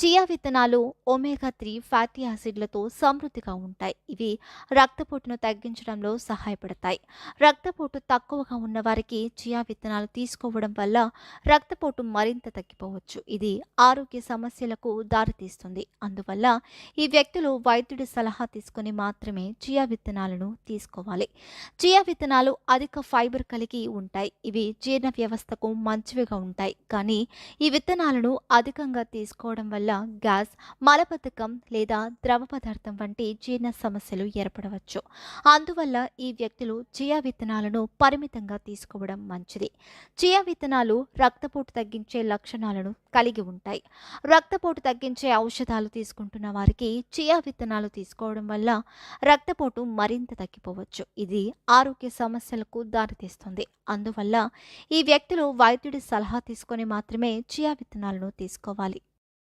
Chia విత్తనాలు omega three fatty యాసిడ్లతో సమృద్ధిగా ఉంటాయి. ఇవి రక్తపోటును తగ్గించడంలో సహాయపడతాయి. రక్తపోటు తక్కువగా ఉన్నవారికి చియా విత్తనాలు తీసుకోవడం వల్ల రక్తపోటు మరింత తగ్గిపోవచ్చు. ఇది ఆరోగ్య సమస్యలకు దారితీస్తుంది. అందువల్ల ఈ వ్యక్తులు వైద్యుడి సలహా తీసుకొని మాత్రమే చియా విత్తనాలను తీసుకోవాలి. చియా విత్తనాలు అధిక ఫైబర్ కలిగి ఉంటాయి. ఇవి జీర్ణ వ్యవస్థకు మంచివిగా ఉంటాయి. కానీ ఈ విత్తనాలను అధికంగా తీసుకోవడం వల్ల వల్ల గ్యాస్ మలబద్ధకం లేదా ద్రవ పదార్థం వంటి జీర్ణ సమస్యలు ఏర్పడవచ్చు. అందువల్ల ఈ వ్యక్తులు చియా విత్తనాలను పరిమితంగా తీసుకోవడం మంచిది. చియా విత్తనాలు రక్తపోటు తగ్గించే లక్షణాలను కలిగి ఉంటాయి. రక్తపోటు తగ్గించే ఔషధాలు తీసుకుంటున్న వారికి చియా విత్తనాలు తీసుకోవడం వల్ల రక్తపోటు మరింత తగ్గిపోవచ్చు. ఇది ఆరోగ్య సమస్యలకు దారితీస్తుంది. అందువల్ల ఈ వ్యక్తులు వైద్యుడి సలహా తీసుకొని మాత్రమే చియా విత్తనాలను తీసుకోవాలి.